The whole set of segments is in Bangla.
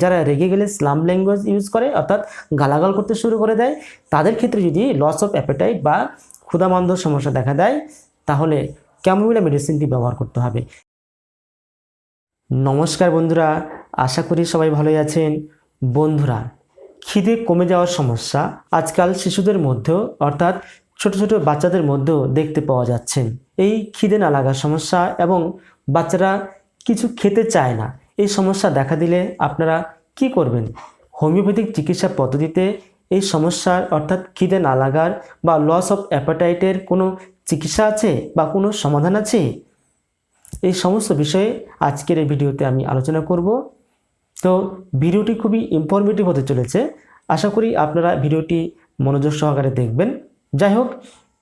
যারা রেগে গেলে স্লাম ল্যাঙ্গুয়েজ ইউজ করে, অর্থাৎ গালাগাল করতে শুরু করে দেয়, তাদের ক্ষেত্রে যদি লস অফ অ্যাপেটাইট বা ক্ষুধামান্দর সমস্যা দেখা দেয়, তাহলে ক্যামোমিলা মেডিসিনটি ব্যবহার করতে হবে। নমস্কার বন্ধুরা, আশা করি সবাই ভালোই আছেন। বন্ধুরা, খিদে কমে যাওয়ার সমস্যা আজকাল শিশুদের মধ্যেও, অর্থাৎ ছোট ছোট বাচ্চাদের মধ্যেও দেখতে পাওয়া যাচ্ছে। এই খিদে না লাগার সমস্যা এবং বাচ্চারা কিছু খেতে চায় না। এই সমস্যা দেখা দিলে আপনারা কি করবেন? হোমিওপ্যাথিক চিকিৎসা পদ্ধতিতে এই সমস্যার অর্থাৎ খিদে না লাগার বা লস অফ অ্যাপাটাইটের কোনো চিকিৎসা আছে বা কোনো সমাধান আছে? এই সমস্ত বিষয়ে আজকের এই ভিডিওতে আমি আলোচনা করব। তো ভিডিওটি খুবই ইনফরমেটিভ হতে চলেছে। আশা করি আপনারা ভিডিওটি মনোযোগ সহকারে দেখবেন। যাই হোক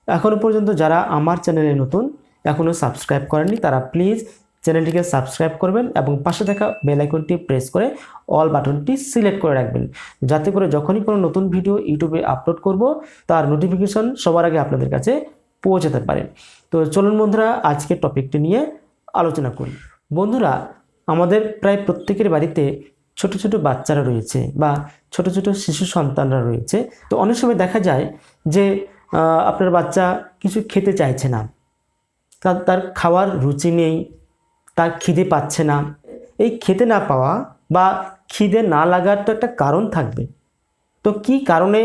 এখনও পর্যন্ত যারা আমার চ্যানেলে নতুন এখনও সাবস্ক্রাইব করেননি, তারা প্লিজ চ্যানেলটিকে সাবস্ক্রাইব করবেন এবং পাশে থাকা বেল প্রেস করে অল বাটনটি সিলেক্ট করে রাখবেন। যাতে করে যখনই কোনো নতুন ভিডিও ইউটিউবে আপলোড করব, তার নোটিফিকেশন সবার আগে আপনাদের কাছে পৌঁছাতে পারে। তো চলুন বন্ধুরা আজকের টপিকটি নিয়ে আলোচনা করি। বন্ধুরা, আমাদের প্রায় প্রত্যেকের বাড়িতে ছোট ছোট বাচ্চারা রয়েছে বা ছোট ছোট শিশু সন্তানরা রয়েছে। তো অনেক সময় দেখা যায় যে আপনার বাচ্চা কিছু খেতে চাইছে না। তার খাওয়ার রুচি নেই তার খিদে পাচ্ছে না। এই খেতে না পাওয়া বা খিদে না লাগার তো একটা কারণ থাকবে। তো কি কারণে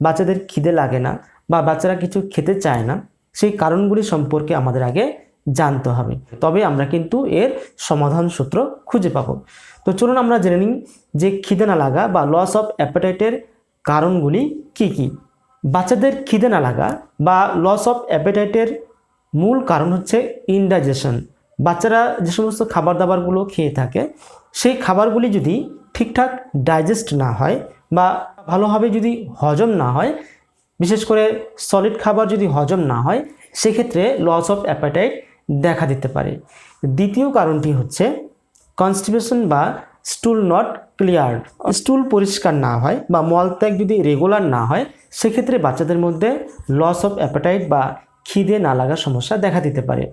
বাচ্চাদের খিদে লাগে না বা বাচ্চারা কিছু খেতে চায় না? সেই কারণগুলি সম্পর্কে আমাদের আগে জানতে হবে। তবে আমরা কিন্তু এর সমাধান সূত্র খুঁজে পাবো। তো চলুন আমরা জেনে নিই যে খিদে না লাগা বা লস অফ অ্যাপেটাইটের কারণগুলি কি কি? বাচ্চাদের খিদে না লাগা বা লস অফ অ্যাপেটাইটের মূল কারণ হচ্ছে ইনডাইজেশন বাচ্চারা যে সমস্ত খাবার দাবারগুলো খেয়ে থাকে, সেই খাবারগুলি যদি ঠিকঠাক ডাইজেস্ট না হয় বা ভালোভাবে যদি হজম না হয়, বিশেষ করে সলিড খাবার যদি হজম না হয়, সেক্ষেত্রে লস অফ অ্যাপাটাইট দেখা দিতে পারে। দ্বিতীয় কারণটি হচ্ছে কনস্টিপেশন বা স্টুল নট ক্লিয়ার স্টুল পরিষ্কার না হয় বা মলত্যাগ যদি রেগুলার না হয়, সেক্ষেত্রে বাচ্চাদের মধ্যে লস অফ অ্যাপাটাইট বা খিদে না লাগার সমস্যা দেখা দিতে পারে।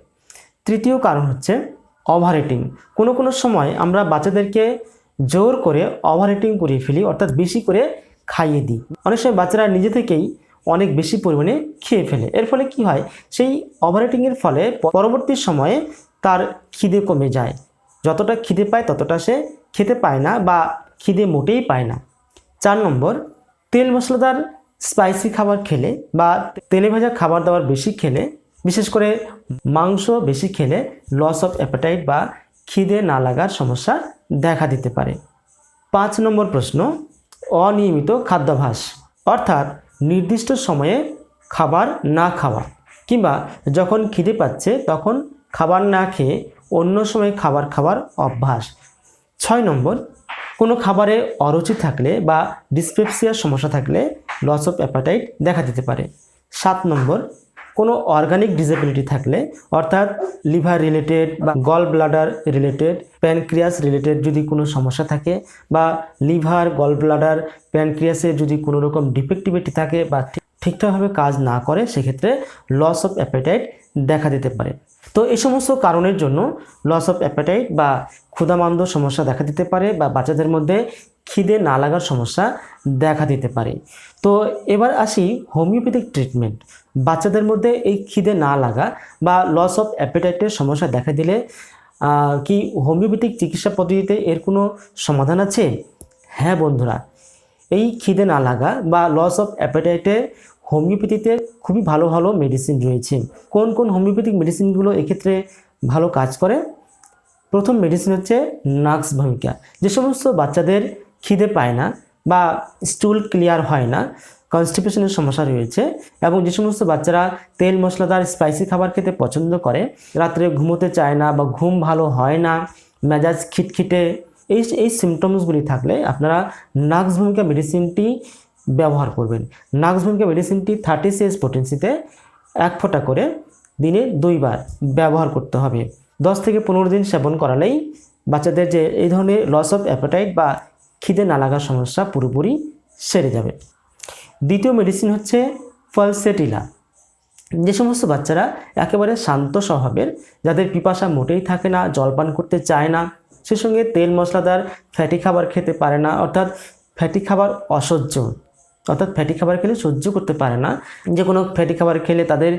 তৃতীয় কারণ হচ্ছে ওভার ইটিং কোনো কোনো সময় আমরা বাচ্চাদেরকে জোর করে ওভার ইটিং করিয়ে ফেলি, অর্থাৎ বেশি করে খাইয়ে দিই। অনেক সময় বাচ্চারা নিজে থেকেই অনেক বেশি পরিমাণে খেয়ে ফেলে। এর ফলে কি হয়? সেই ওভার ইটিংয়ের ফলে পরবর্তী সময়ে তার খিদে কমে যায়। যতটা খিদে পায় ততটা সে খেতে পায় না বা খিদে মোটেই পায় না। চার নম্বর, তেল মশলাদার স্পাইসি খাবার খেলে বা তেলে ভাজা খাবার দাবার বেশি খেলে বিশেষ করে মাংস বেশি খেলে লস অফ অ্যাপাটাইট বা খিদে না লাগার সমস্যা দেখা দিতে পারে। পাঁচ নম্বর প্রশ্ন, অনিয়মিত খাদ্যাভ্যাস, অর্থাৎ নির্দিষ্ট সময়ে খাবার না খাওয়া কিংবা যখন খিদে পাচ্ছে তখন খাবার না খেয়ে অন্য সময় খাবার খাওয়ার অভ্যাস। ছয় নম্বর, কোনো খাবারে অরুচি থাকলে বা ডিসপেপসিয়ার সমস্যা থাকলে লস অফ অ্যাপাটাইট দেখা দিতে পারে। সাত নম্বর কোনো অর্গানিক ডিসেবিলিটি থাকলে, অর্থাৎ লিভার রিলেটেড বা gall bladder related pancreas related যদি কোনো সমস্যা থাকে বা লিভার গল ব্লাডার প্যানক্রিয়াসের যদি কোনো রকম ডিফেক্টিভিটি থাকে বা ঠিকঠাকভাবে কাজ না করে, সেক্ষেত্রে লস অফ অ্যাপেটাইট দেখা দিতে পারে। তো এই সমস্ত কারণের জন্য লস অফ অ্যাপেটাইট বা ক্ষুধামান্দ সমস্যা দেখা দিতে পারে বা বাচ্চাদের মধ্যে খিদে না লাগার সমস্যা দেখা দিতে পারে। তো এবার আসি হোমিওপ্যাথিক ট্রিটমেন্ট। বাচ্চাদের মধ্যে এই খিদে না লাগা বা লস অফ অ্যাপেটাইটের সমস্যা দেখা দিলে কি হোমিওপ্যাথিক চিকিৎসা পদ্ধতিতে এর কোনো সমাধান আছে? হ্যাঁ বন্ধুরা, এই খিদে না লাগা বা লস অফ অ্যাপেটাইটে হোমিওপ্যাথিতে খুবই ভালো ভালো মেডিসিন রয়েছে। কোন কোন হোমিওপ্যাথিক মেডিসিনগুলো এক্ষেত্রে ভালো কাজ করে? প্রথম মেডিসিন হচ্ছে নাক্স ভূমিকা। যে সমস্ত বাচ্চাদের খিদে পায় না বা স্টুল ক্লিয়ার হয় না কনস্টিপেশনের সমস্যা রয়েছে এবং যে সমস্ত বাচ্চারা তেল, মশলাদার স্পাইসি খাবার খেতে পছন্দ করে, রাত্রে ঘুমোতে চায় না বা ঘুম ভালো হয় না, মেজাজ খিটখিটে, এই এই সিমটমসগুলি থাকলে আপনারা নাক্স ভূমিকা মেডিসিনটি ব্যবহার করবেন। নাক্স ভূমিকা মেডিসিনটি থার্টি সিএস পোটেন্সিতে এক ফোঁটা করে দিনে দুইবার ব্যবহার করতে হবে। দশ থেকে পনেরো দিন সেবন করালেই বাচ্চাদের যে এই ধরনের লস অফ অ্যাপাটাইট বা খিদে না লাগার সমস্যা পুরোপুরি সেরে যাবে। দ্বিতীয় মেডিসিন হচ্ছে ফলসেটিলা যে সমস্ত বাচ্চারা একেবারে শান্ত স্বভাবের, যাদের পিপাসা মোটেই থাকে না জলপান করতে চায় না, সে সঙ্গে তেল, মশলাদার ফ্যাটি খাবার খেতে পারে না, অর্থাৎ ফ্যাটি খাবার অসহ্য। অর্থাৎ ফ্যাটি খাবার খেলে সহ্য করতে পারে না। যে কোনো ফ্যাটি খাবার খেলে তাদের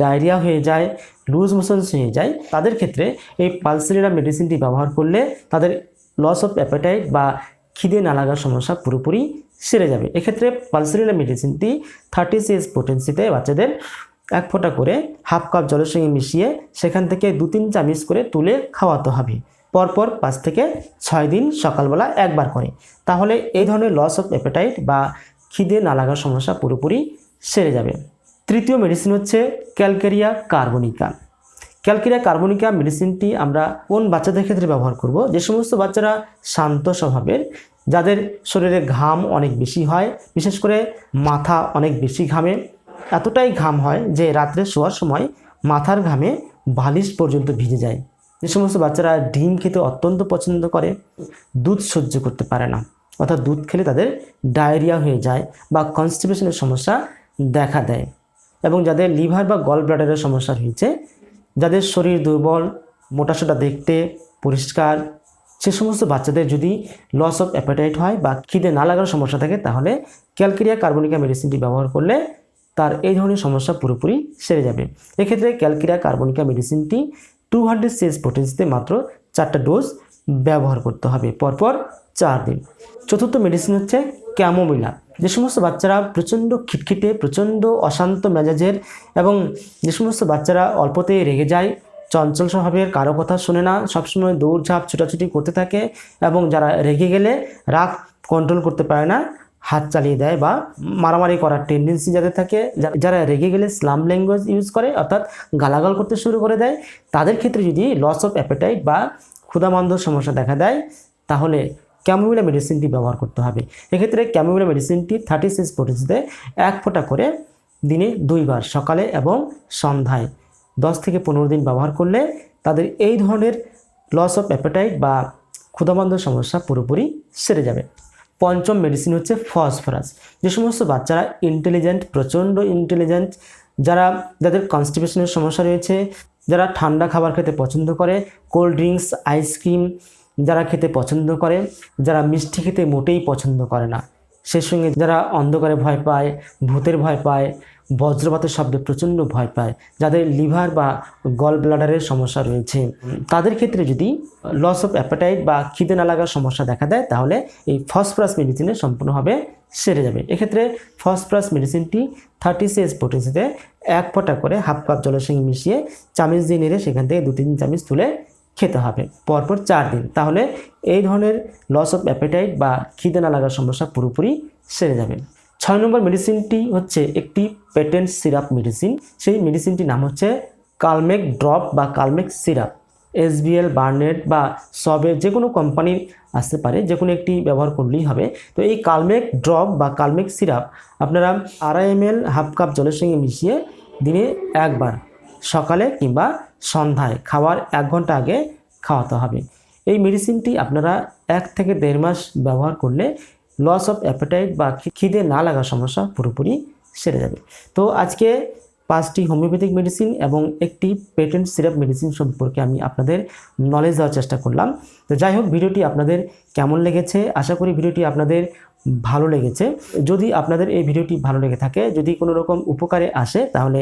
ডায়রিয়া হয়ে যায় লুজ মোশনস হয়ে যায়, তাদের ক্ষেত্রে এই পালসেরিরা মেডিসিনটি ব্যবহার করলে তাদের লস অফ অ্যাপেটাইট বা খিদে না লাগার সমস্যা পুরোপুরি সেরে যাবে। এক্ষেত্রে পালসেরিলা মেডিসিনটি থার্টি সিএস পোটেন্সিতে বাচ্চাদের এক ফোঁটা করে হাফ কাপ জলের সঙ্গে মিশিয়ে সেখান থেকে দু তিন চামচ করে তুলে খাওয়াতে হবে। পরপর পাঁচ থেকে ছয় দিন সকালবেলা একবার করে। তাহলে এই ধরনের লস অফ অ্যাপেটাইট বা খিদে না লাগার সমস্যা পুরোপুরি সেরে যাবে। তৃতীয় মেডিসিন হচ্ছে ক্যালকেরিয়া কার্বনিকা ক্যালকেরিয়া কার্বনিকা মেডিসিনটি আমরা কোন বাচ্চাদের ক্ষেত্রে ব্যবহার করব? যে সমস্ত বাচ্চারা শান্ত স্বভাবের, যাদের শরীরে ঘাম অনেক বেশি হয়, বিশেষ করে মাথা অনেক বেশি ঘামে, এতটাই ঘাম হয় যে রাত্রে শোয়ার সময় মাথার ঘামে বালিশ পর্যন্ত ভিজে যায়। যে সমস্ত বাচ্চারা ডিম খেতে অত্যন্ত পছন্দ করে, দুধ সহ্য করতে পারে না, অর্থাৎ দুধ খেলে তাদের ডায়রিয়া হয়ে যায় বা কনস্টিপেশনের সমস্যা দেখা দেয় এবং যাদের লিভার বা গল ব্লাডারের সমস্যা রয়েছে যাদের শরীর দুর্বল, মোটাসোটা দেখতে পরিষ্কার, সে সমস্ত বাচ্চাদের যদি লস অফ অ্যাপেটাইট হয় বা খিদে না লাগার সমস্যা থাকে, তাহলে ক্যালকেরিয়া কার্বনিকা মেডিসিনটি ব্যবহার করলে তার এই ধরনের সমস্যা পুরোপুরি সেরে যাবে। এক্ষেত্রে ক্যালকেরিয়া কার্বনিকা মেডিসিনটি টু হান্ড্রেড সিএস পোটেন্সিতে মাত্র চারটা ডোজ ব্যবহার করতে হবে, পরপর চার দিন। চতুর্থ মেডিসিন হচ্ছে ক্যামোমিলা যে সমস্ত বাচ্চারা প্রচণ্ড খিটখিটে, প্রচণ্ড অশান্ত মেজাজের এবং যে সমস্ত বাচ্চারা অল্পতেই রেগে যায়, চঞ্চল স্বভাবের কারও কথা শোনে না, সবসময় দৌড়ঝাঁপ, ছুটাছুটি করতে থাকে এবং যারা রেগে গেলে রাগ কন্ট্রোল করতে পারে না, হাত চালিয়ে দেয় বা মারামারি করার টেন্ডেন্সি যাদের থাকে যারা রেগে গেলে স্লাম ল্যাঙ্গুয়েজ ইউজ করে, অর্থাৎ গালাগাল করতে শুরু করে দেয়, তাদের ক্ষেত্রে যদি লস অফ অ্যাপেটাইট বা ক্ষুধামান্ধর সমস্যা দেখা দেয়, তাহলে ক্যামোমিলা মেডিসিনটি ব্যবহার করতে হবে। এক্ষেত্রে ক্যামোমিলা মেডিসিনটি থার্টি সিক্স পোটেন্সিতে এক ফোঁটা করে দিনে দুইবার, সকালে এবং সন্ধ্যায়। দশ থেকে পনেরো দিন ব্যবহার করলে তাদের এই ধরনের লস অফ অ্যাপেটাইট বা ক্ষুধাবন্ধ সমস্যা পুরোপুরি সেরে যাবে। পঞ্চম মেডিসিন হচ্ছে ফসফরাস যে সমস্ত বাচ্চারা ইন্টেলিজেন্ট প্রচণ্ড ইন্টেলিজেন্ট যারা যাদের কনস্টিপেশনের সমস্যা রয়েছে, যারা ঠান্ডা খাবার খেতে পছন্দ করে কোল্ড ড্রিঙ্কস আইসক্রিম যারা খেতে পছন্দ করে, যারা মিষ্টি খেতে মোটেই পছন্দ করে না। সেই সঙ্গে যারা অন্ধকারে ভয় পায়, ভূতের ভয় পায়, বজ্রপাতের শব্দে প্রচণ্ড ভয় পায়, যাদের লিভার বা গল ব্লাডারের সমস্যা রয়েছে, তাদের ক্ষেত্রে যদি লস অফ অ্যাপাটাইট বা খিদে না লাগার সমস্যা দেখা দেয়, তাহলে এই ফসফরাস মেডিসিনে সম্পূর্ণভাবে সেরে যাবে। এক্ষেত্রে ফসফরাস মেডিসিনটি থার্টি সিএস পোটেন্সিতে এক ফোঁটা করে হাফ কাপ জলের সঙ্গে মিশিয়ে চামচ দিয়ে নেড়ে সেখান থেকে দু তিন চামচ তুলে খেতে হবে পরপর চার দিন। তাহলে এই ধরনের লস অফ অ্যাপেটাইট বা খিদে না লাগার সমস্যা পুরোপুরি সেরে যাবে। ছয় নম্বর মেডিসিনটি হচ্ছে একটি পেটেন্ট সিরাপ মেডিসিন সেই মেডিসিনটির নাম হচ্ছে কালমেক ড্রপ বা কালমেক সিরাপ এসবিএল বার্নেট বা সবে যে কোনো কোম্পানির আসতে পারে যে কোনো একটি ব্যবহার করলেই হবে। তো এই কালমেক ড্রপ বা কালমেক সিরাপ আপনারা আড়াই এম এল হাফ কাপ জলের সঙ্গে মিশিয়ে দিনে একবার সকালে কিংবা সন্ধ্যায় খাওয়ার এক ঘণ্টা আগে খাওয়াতে হবে। এই মেডিসিনটি আপনারা এক থেকে দেড় মাস ব্যবহার করলে লস অফ অ্যাপেটাইট বা খিদে না লাগার সমস্যা পুরোপুরি সেরে যাবে। তো আজকে পাঁচটি হোমিওপ্যাথিক মেডিসিন এবং একটি পেটেন্ট সিরাপ মেডিসিন সম্পর্কে আমি আপনাদের নলেজ দেওয়ার চেষ্টা করলাম। তো যাই হোক, ভিডিওটি আপনাদের কেমন লেগেছে? আশা করি ভিডিওটি আপনাদের ভালো লেগেছে। যদি আপনাদের এই ভিডিওটি ভালো লেগে থাকে, যদি কোনো রকম উপকারে আসে, তাহলে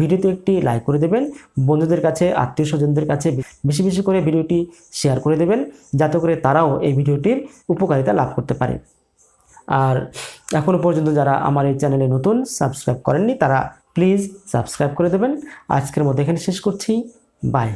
ভিডিওতে একটি লাইক করে দেবেন। বন্ধুদের কাছে, আত্মীয় স্বজনদের কাছে বেশি বেশি করে ভিডিওটি শেয়ার করে দেবেন, যাতে করে তারাও এই ভিডিওটির উপকারিতা লাভ করতে পারে। আর এখনও পর্যন্ত যারা আমার এই চ্যানেলে নতুন সাবস্ক্রাইব করেননি, তারা প্লিজ সাবস্ক্রাইব করে দেবেন। আজকের মধ্যে এখানে শেষ করছি। বাই।